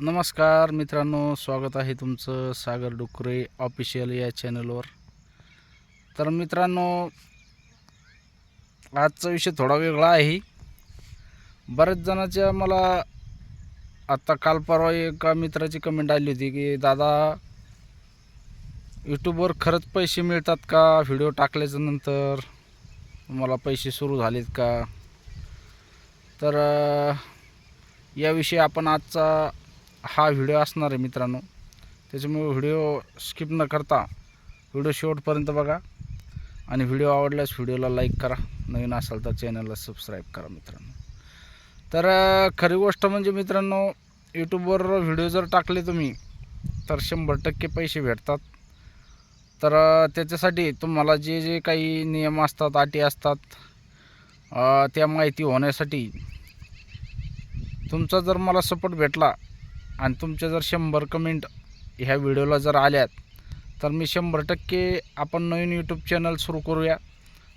नमस्कार मित्रांनो स्वागत आहे तुमचं सागर डुकरे ऑफिशियल या चॅनलवर तर मित्रांनो आजचा विषय थोडा वेगळा आहे. बऱ्याच जणांच्या मला आत्ता काल परवा एका मित्राची कमेंट आली होती की दादा यूट्यूबवर खरंच पैसे मिळतात का? व्हिडिओ टाकल्याच्या नंतर मला पैसे सुरू झालेत का? तर याविषयी आपण आजचा हा व्हिडिओ असणार आहे मित्रांनो. त्याच्यामुळे व्हिडिओ स्किप न करता व्हिडिओ शेवटपर्यंत बघा. आणि व्हिडिओ आवडल्यास व्हिडिओला लाईक करा. नवीन असाल तर चॅनलला सबस्क्राईब करा मित्रांनो. तर खरी गोष्ट म्हणजे मित्रांनो यूट्यूबवर व्हिडिओ जर टाकले तुम्ही तर शंभर टक्के पैसे भेटतात. तर त्याच्यासाठी तुम्हाला जे जे काही नियम असतात अटी असतात त्या माहिती होण्यासाठी तुमचा जर मला सपोर्ट भेटला आणि तुमच्या जर शंभर कमेंट ह्या व्हिडिओला जर आल्यात तर मी शंभर टक्के आपण नवीन यूट्यूब चॅनल सुरू करूया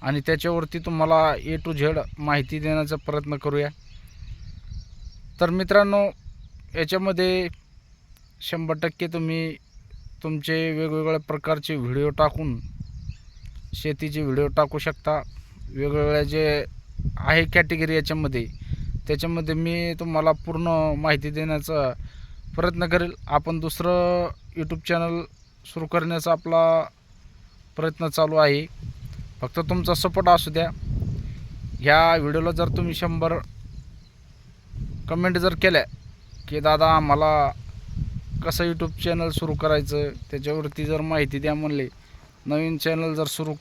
आणि त्याच्यावरती तुम्हाला ए टू झेड माहिती देण्याचा प्रयत्न करूया. तर मित्रांनो याच्यामध्ये शंभर टक्के तुम्ही तुमचे वेगवेगळ्या प्रकारचे व्हिडिओ टाकून शेतीचे व्हिडिओ टाकू शकता. वेगवेगळ्या जे आहे कॅटेगरी याच्यामध्ये त्याच्यामध्ये मी तुम्हाला पूर्ण माहिती देण्याचा प्रयत्न करेल आपण दुसरं यूट्यूब चॅनल सुरू करण्याचा आपला प्रयत्न चालू आहे. फक्त तुमचा सपोर्ट असू द्या. ह्या व्हिडिओला जर तुम्ही शंभर कमेंट जर केल्या की दादा आम्हाला कसं यूट्यूब चॅनल सुरू करायचं त्याच्यावरती जर माहिती द्या म्हणले नवीन चॅनल जर सुरू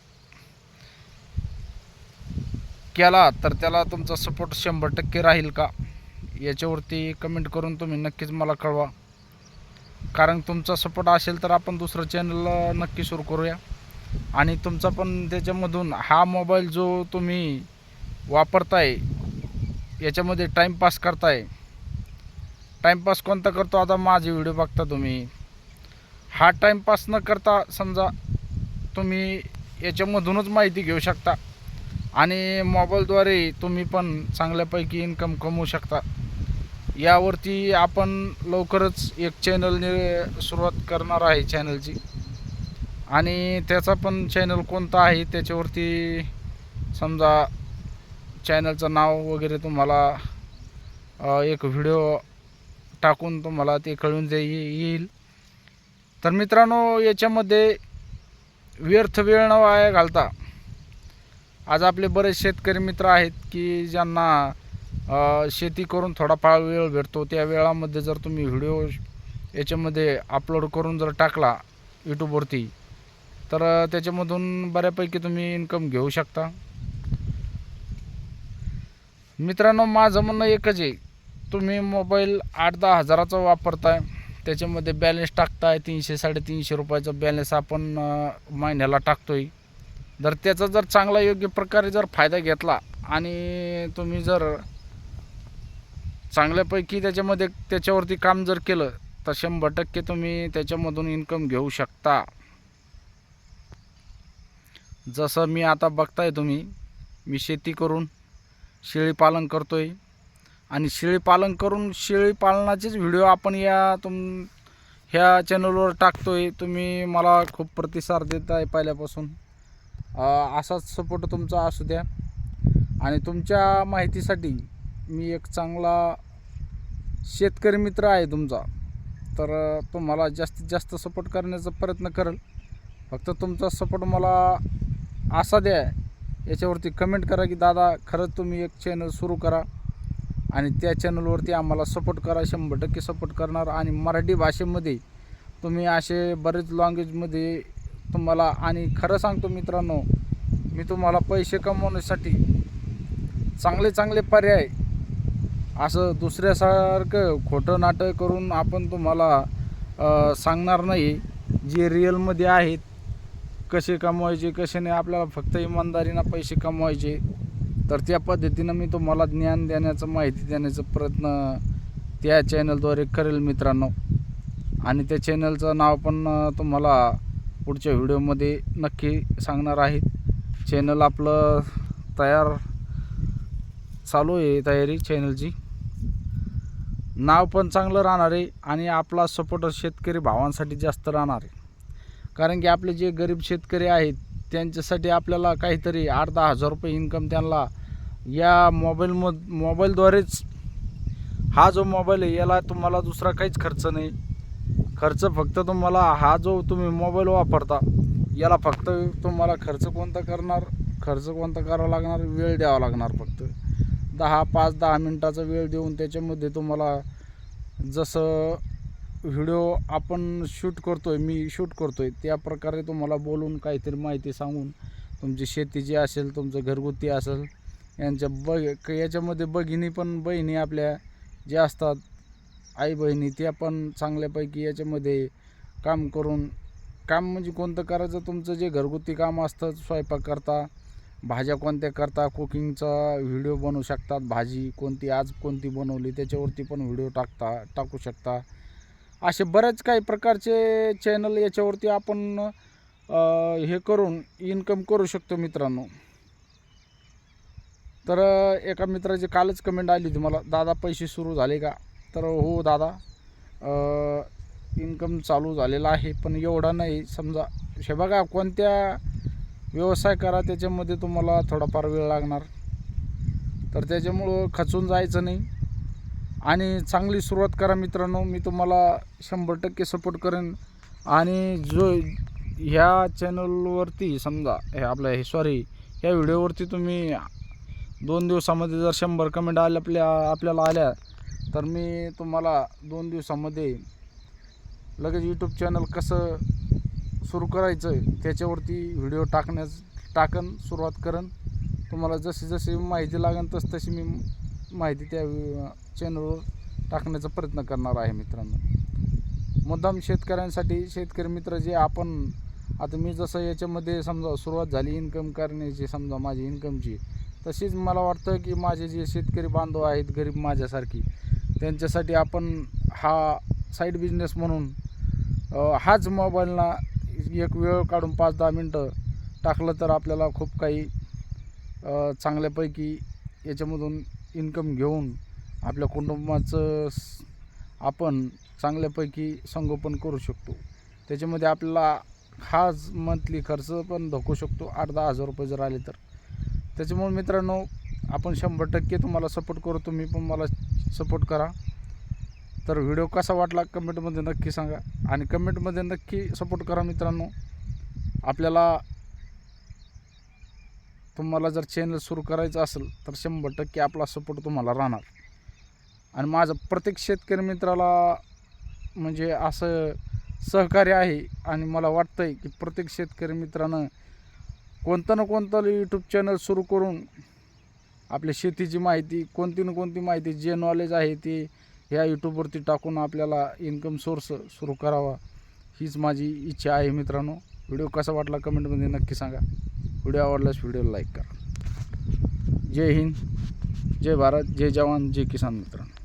केला तर त्याला तुमचा सपोर्ट शंभर टक्के राहील का? याच्यावरती कमेंट करून तुम्ही नक्कीच मला कळवा. कारण तुमचा सपोर्ट असेल तर आपण दुसरं चॅनल नक्की सुरू करूया. आणि तुमचा पण त्याच्यामधून हा मोबाईल जो तुम्ही वापरताय याच्यामध्ये टाईमपास करताय. टाईमपास कोणता करतो? आता माझे व्हिडिओ बघता तुम्ही. हा टाईमपास न करता समजा तुम्ही याच्यामधूनच माहिती घेऊ शकता. आणि मोबाईलद्वारे तुम्ही पण चांगल्यापैकी इन्कम कमवू शकता. यावरती आपण लवकरच एक चॅनलने सुरुवात करणार आहे चॅनलची आणि त्याचा पण चॅनल कोणता आहे त्याच्यावरती समजा चॅनलचं नाव वगैरे तुम्हाला एक व्हिडिओ टाकून तुम्हाला ते कळून जे येईल. तर मित्रांनो याच्यामध्ये व्यर्थ वेळ न वाया घालता आज आपले बरेच शेतकरी मित्र आहेत की ज्यांना शेती करून थोडाफार वेळ भेटतो. त्या वेळामध्ये जर तुम्ही व्हिडिओ याच्यामध्ये अपलोड करून जर टाकला यूट्यूबवरती तर त्याच्यामधून बऱ्यापैकी तुम्ही इन्कम घेऊ शकता. मित्रांनो माझं म्हणणं एकच आहे. तुम्ही मोबाईल आठ दहा हजाराचा वापरताय त्याच्यामध्ये बॅलन्स टाकताय तीनशे साडेतीनशे रुपयाचा बॅलन्स आपण महिन्याला टाकतोय. जर त्याचा जर चांगला योग्य प्रकारे जर फायदा घेतला आणि तुम्ही जर चांगल्यापैकी त्याच्यामध्ये त्याच्यावरती काम जर केलं तर शंभर टक्के तुम्ही त्याच्यामधून इन्कम घेऊ शकता. जसं मी आता बघताय तुम्ही मी शेती करून शेळीपालन करतो आहे आणि शेळीपालन करून शेळीपालनाचेच व्हिडिओ आपण या तुम ह्या चॅनलवर टाकतो आहे तुम्ही मला खूप प्रतिसाद देत आहे पहिल्यापासून असाच सपोर्ट तुमचा असू द्या. आणि तुमच्या माहितीसाठी मी एक चांगला शेतकरी मित्र आहे तुमचा तर तुम्हाला जास्तीत जास्त सपोर्ट करण्याचा प्रयत्न करेल. फक्त तुमचा सपोर्ट मला असा द्या. याच्यावरती कमेंट करा की दादा खरंच तुम्ही एक चॅनल सुरू करा आणि त्या चॅनलवरती आम्हाला सपोर्ट करा शंभर टक्के सपोर्ट करणार आणि मराठी भाषेमध्ये तुम्ही असे बरेच लँग्वेजमध्ये तुम्हाला आणि खरं सांगतो मित्रांनो मी तुम्हाला पैसे कमवण्यासाठी चांगले चांगले पर्याय असं दुसऱ्यासारखं खोटं नाटक करून आपण तुम्हाला सांगणार नाही. जे रिअलमध्ये आहेत कसे कमवायचे कसे नाही आपल्याला फक्त इमानदारीनं पैसे कमवायचे. तर त्या पद्धतीनं मी तुम्हाला ज्ञान देण्याचं माहिती देण्याचा प्रयत्न त्या चॅनलद्वारे करेल मित्रांनो. आणि त्या चॅनलचं नाव पण तुम्हाला पुढच्या व्हिडिओमध्ये नक्की सांगणार आहे. चॅनल आपलं तयार चालू आहे तयारी चॅनलची नाव पण चांगलं राहणार आहे आणि आपला सपोर्ट शेतकरी भावांसाठी जास्त राहणार आहे. कारण की आपले जे गरीब शेतकरी आहेत त्यांच्यासाठी आपल्याला काहीतरी आठ दहा हजार रुपये इन्कम त्यांना या मोबाईलम मोबाईलद्वारेच हा जो मोबाईल आहे याला तुम्हाला दुसरा काहीच खर्च नाही. खर्च फक्त तुम्हाला हा जो तुम्ही मोबाईल वापरता याला फक्त तुम्हाला खर्च कोणता करणार? खर्च कोणता करावा लागणार? वेळ द्यावा लागणार फक्त. दहा पाच दहा मिनटाचा वेळ देऊन त्याच्यामध्ये तुम्हाला जसं व्हिडिओ आपण शूट करतो आहे मी शूट करतो आहे त्या प्रकारे तुम्हाला बोलून काहीतरी माहिती सांगून तुमची शेती जी असेल तुमचं घरगुती असेल यांच्या बघ याच्यामध्ये बघिनी पण बहिणी आपल्या ज्या असतात आई बहिणी त्या पण चांगल्यापैकी याच्यामध्ये काम करून काम म्हणजे कोणतं करायचं? तुमचं जे घरगुती काम असतं स्वयंपाक करता भाज्या कोणत्या करता कुकिंगचा व्हिडिओ बनवू शकतात भाजी कोणती आज कोणती बनवली त्याच्यावरती पण व्हिडिओ टाकता टाकू शकता. असे बरेच काही प्रकारचे चॅनल याच्यावरती आपण हे करून इन्कम करू शकतो मित्रांनो. तर एका मित्राची कालच कमेंट आली होती मला दादा पैसे सुरू झाले का? तर हो दादा इन्कम चालू झालेला आहे पण एवढा नाही. समजा हे बघा कोणत्या व्यवसाय करा त्याच्यामध्ये तुम्हाला थोडाफार वेळ लागणार. तर त्याच्यामुळं खचून जायचं नाही. आणि चांगली सुरुवात करा मित्रांनो. मी तुम्हाला शंभर टक्के सपोर्ट करेन. आणि जो ह्या चॅनलवरती समजा हे आपल्या हे सॉरी ह्या व्हिडिओवरती तुम्ही दोन दिवसामध्ये जर शंभर कमेंट आल्या आपल्या आपल्याला आल्या तर मी तुम्हाला दोन दिवसामध्ये लगेच यूट्यूब चॅनल कसं सुरू करायचं आहे त्याच्यावरती व्हिडिओ टाकण्यास टाकन सुरुवात करन. तुम्हाला जशी जशी माहिती लागेल तस तशी मी माहिती त्या चॅनलवर टाकण्याचा प्रयत्न करणार आहे मित्रांनो. मुद्दाम शेतकऱ्यांसाठी शेतकरी मित्र जे आपण आता मी जसं याच्यामध्ये समजा सुरुवात झाली इन्कम करण्याची समजा माझी इन्कमची तशीच मला वाटतं की माझे जे शेतकरी बांधव आहेत गरीब माझ्यासारखी त्यांच्यासाठी आपण हा साईड बिझनेस म्हणून हाच मोबाईलला एक वेळ काढून पाच दहा मिनटं टाकलं तर आपल्याला खूप काही चांगल्यापैकी याच्यामधून इन्कम घेऊन आपल्या कुटुंबाचं आपण चांगल्यापैकी संगोपन करू शकतो. त्याच्यामध्ये आपल्याला खास मंथली खर्च पण धोकू शकतो आठ दहा हजार रुपये जर आले तर. त्याच्यामुळे मित्रांनो आपण शंभर टक्के तुम्हाला सपोर्ट करू तुम्ही पण मला सपोर्ट करा. तर व्हिडिओ कसा वाटला कमेंटमध्ये नक्की सांगा. आणि कमेंटमध्ये नक्की सपोर्ट करा मित्रांनो. आपल्याला तुम्हाला जर चॅनल सुरू करायचं असेल तर शंभर टक्के आपला सपोर्ट तुम्हाला राहणार. आणि माझं प्रत्येक शेतकरी मित्राला म्हणजे असं सहकार्य आहे आणि मला वाटतं आहे की प्रत्येक शेतकरी मित्रानं कोणतं ना कोणतं यूट्यूब चॅनल सुरू करून आपल्या शेतीची माहिती कोणती ना कोणती माहिती जे नॉलेज आहे ते ह्या यूट्यूबवरती टाकून आपल्याला इन्कम सोर्स सुरू करावा. हीच माझी इच्छा आहे मित्रांनो. व्हिडिओ कसा वाटला कमेंटमध्ये नक्की सांगा. व्हिडिओ आवडल्यास व्हिडिओला लाईक करा. जय हिंद जय भारत जय जवान जय किसान मित्रांनो.